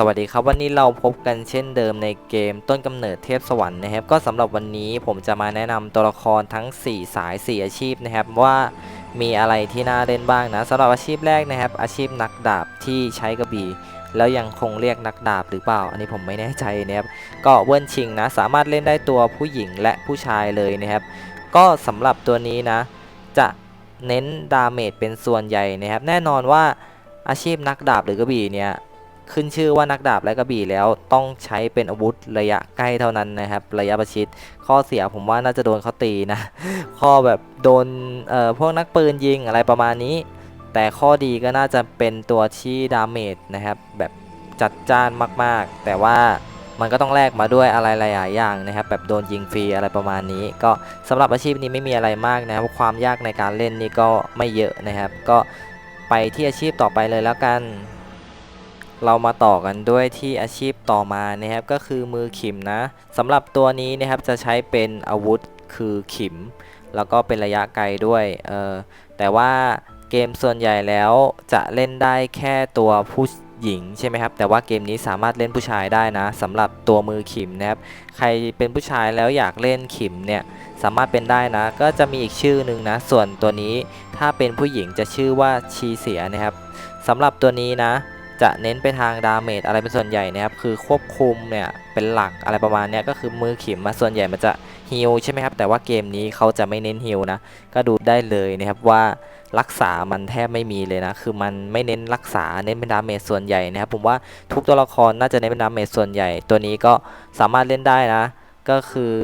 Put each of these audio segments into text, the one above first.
สวัสดีครับวันนี้เราพบกันเช่นเดิมในเกมต้นกำเนิดเทพสวรรค์นะครับก็สำหรับวันนี้ผมจะมาแนะนำตัวละครทั้ง 4 สาย 4 อาชีพนะครับว่ามีอะไรที่น่าเล่นบ้างนะสำหรับอาชีพแรกนะครับ อาชีพนักดาบที่ใช้กระบี่ แล้วยังคงเรียกนักดาบหรือเปล่า อันนี้ผมไม่แน่ใจนะครับก็เวิร์นชิงนะสามารถเล่นได้ตัวผู้หญิงและผู้ชายเลยนะครับ ก็สำหรับตัวนี้นะ จะเน้นดาเมจเป็นส่วนใหญ่นะครับแน่นอนว่าอาชีพนักดาบหรือกระบี่เนี่ย ขึ้นชื่อว่านักดาบและกระบี่แล้วต้องใช้เป็นอาวุธระยะใกล้เท่านั้นนะครับ ระยะประชิด ข้อเสียผมว่าน่าจะโดนเขาตีนะ ข้อแบบโดนเอ่อพวกนักปืนยิงอะไรประมาณนี้ แต่ข้อดีก็น่าจะเป็นตัวที่ดาเมจนะครับ แบบจัดจ้านมากๆ แต่ว่ามันก็ต้องแลกมาด้วยอะไรหลาย ๆ อย่างนะครับ แบบโดนยิงฟรีอะไรประมาณนี้ ก็สำหรับอาชีพนี้ไม่มีอะไรมากนะครับ ความยากในการเล่นนี่ก็ไม่เยอะนะครับ ก็ไปที่อาชีพต่อไปเลยแล้วกัน เรามาต่อกันด้วยที่อาชีพต่อมานะครับก็คือมือขิมนะสำหรับตัวนี้นะครับจะใช้เป็นอาวุธคือขิม แล้วก็เป็นระยะไกลด้วยเออแต่ว่าเกมส่วนใหญ่แล้วจะเล่นได้แค่ตัวผู้หญิงใช่ไหมครับแต่ว่าเกมนี้สามารถเล่นผู้ชายได้นะสำหรับตัวมือขิมนะครับใครเป็นผู้ชายแล้วอยากเล่นขิมเนี่ยสามารถเป็นได้นะ ก็จะมีอีกชื่อหนึ่งนะ ส่วนตัวนี้ถ้าเป็นผู้หญิงจะชื่อว่าชีเสียนะครับสำหรับตัวนี้นะ จะเน้นไปทางดาเมจอะไรเป็นส่วนใหญ่นะครับคือควบคุมเนี่ยเป็นหลักอะไรประมาณนี้ก็คือมือขิมมาส่วนใหญ่มันจะฮิลใช่ไหมครับแต่ว่าเกมนี้เขาจะไม่เน้นฮิลนะก็ดูได้เลยนะครับว่ารักษามันแทบไม่มีเลยนะ คือมันไม่เน้นรักษา เน้นเป็นดาเมจส่วนใหญ่นะครับ ผมว่าทุกตัวละครน่าจะเน้นเป็นดาเมจส่วนใหญ่ ตัวนี้ก็สามารถเล่นได้นะ ก็คือ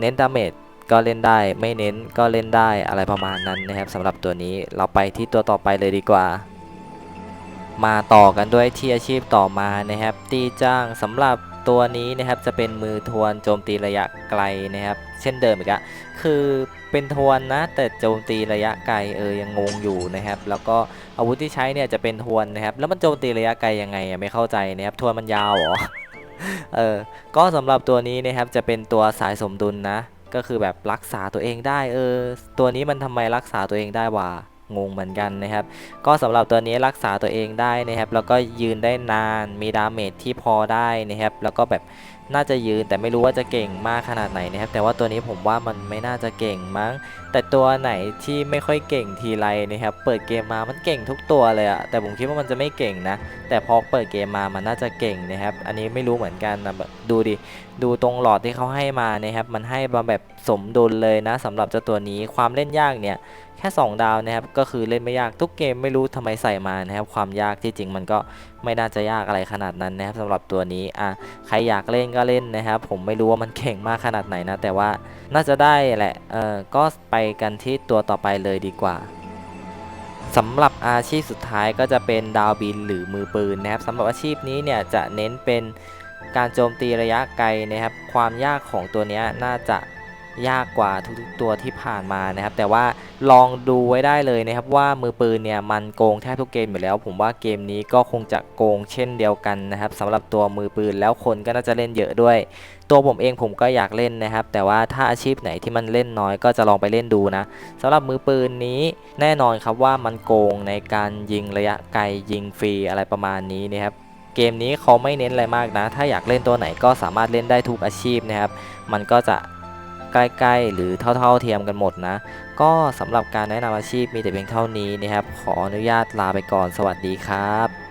เน้นดาเมจก็เล่นได้ ไม่เน้นก็เล่นได้อะไรประมาณนั้นนะครับสำหรับตัวนี้ เราไปที่ตัวต่อไปเลยดีกว่า มาต่อกันด้วยที่อาชีพต่อมานะครับ ตีจ้างสำหรับตัวนี้นะครับจะเป็นมือทวนโจมตีระยะไกลนะครับ เช่นเดิมอีกอะคือเป็นทวนนะ แต่โจมตีระยะไกลเออยังงงอยู่นะครับ แล้วก็อาวุธที่ใช้เนี่ยจะเป็นทวนนะครับ แล้วมันโจมตีระยะไกลยังไงอะไม่เข้าใจนะครับทวนมันยาวเหรอเออก็สำหรับตัวนี้นะครับจะเป็นตัวสายสมดุลนะ ก็คือแบบรักษาตัวเองได้เออตัวนี้มันทำไมรักษาตัวเองได้วะ งงเหมือนกันนะครับ ก็สำหรับตัวนี้รักษาตัวเองได้นะครับ แล้วก็ยืนได้นานมีดาเมจที่พอได้นะครับ แล้วก็แบบน่าจะยืนแต่ไม่รู้ว่าจะเก่งมากขนาดไหนนะครับ แต่ว่าตัวนี้ผมว่ามันไม่น่าจะเก่งมั้ง แต่ตัวไหนที่ไม่ค่อยเก่งทีไรนะครับ เปิดเกมมามันเก่งทุกตัวเลยอะแต่ผมคิดว่ามันจะไม่เก่งนะ แต่พอเปิดเกมมามันน่าจะเก่งนะครับ อันนี้ไม่รู้เหมือนกันนะแบบดูดิดูตรงหลอดที่เขาให้มานะครับ มันให้มาแบบสมดุลเลยนะสำหรับเจ้าตัวนี้ความเล่นยากเนี่ยแค่ 2 ดาวนะครับก็คือเล่นไม่ยากทุกเกมไม่รู้ทำไมใส่มานะครับความยากที่จริงมันก็ไม่น่าจะยากอะไรขนาดนั้นนะครับสำหรับตัวนี้อะใครอยากเล่นก็เล่นนะครับผมไม่รู้ว่ามันเก่งมากขนาดไหนนะแต่ว่าน่าจะได้แหละเออก็ไปกันที่ตัวต่อไปเลยดีกว่าสำหรับอาชีพสุดท้ายก็จะเป็นดาวบินหรือมือปืนนะครับสำหรับอาชีพนี้เนี่ยจะเน้นเป็นการโจมตีระยะไกลนะครับ ความยากของตัวนี้น่าจะ ยากกว่าทุกๆตัวที่ผ่านมานะครับ แต่ว่าลองดูไว้ได้เลยนะครับว่ามือปืนเนี่ยมันโกงแทบทุกเกมอยู่แล้ว ผมว่าเกมนี้ก็คงจะโกงเช่นเดียวกันนะครับสำหรับตัวมือปืนแล้วคนก็น่าจะเล่นเยอะด้วย ตัวผมเองผมก็อยากเล่นนะครับ แต่ว่าถ้าอาชีพไหนที่มันเล่นน้อยก็จะลองไปเล่นดูนะสำหรับมือปืนนี้แน่นอนครับว่ามันโกงในการยิงระยะไกลยิงฟรีอะไรประมาณนี้นะครับเกมนี้เขาไม่เน้นอะไรมากนะ ถ้าอยากเล่นตัวไหนก็สามารถเล่นได้ทุกอาชีพนะครับ มันก็จะ ใกล้ๆ หรือเท่าๆเทียมกันหมดนะ ก็สำหรับการแนะนำอาชีพมีแต่เพียงเท่านี้นะครับ ขออนุญาตลาไปก่อนสวัสดีครับ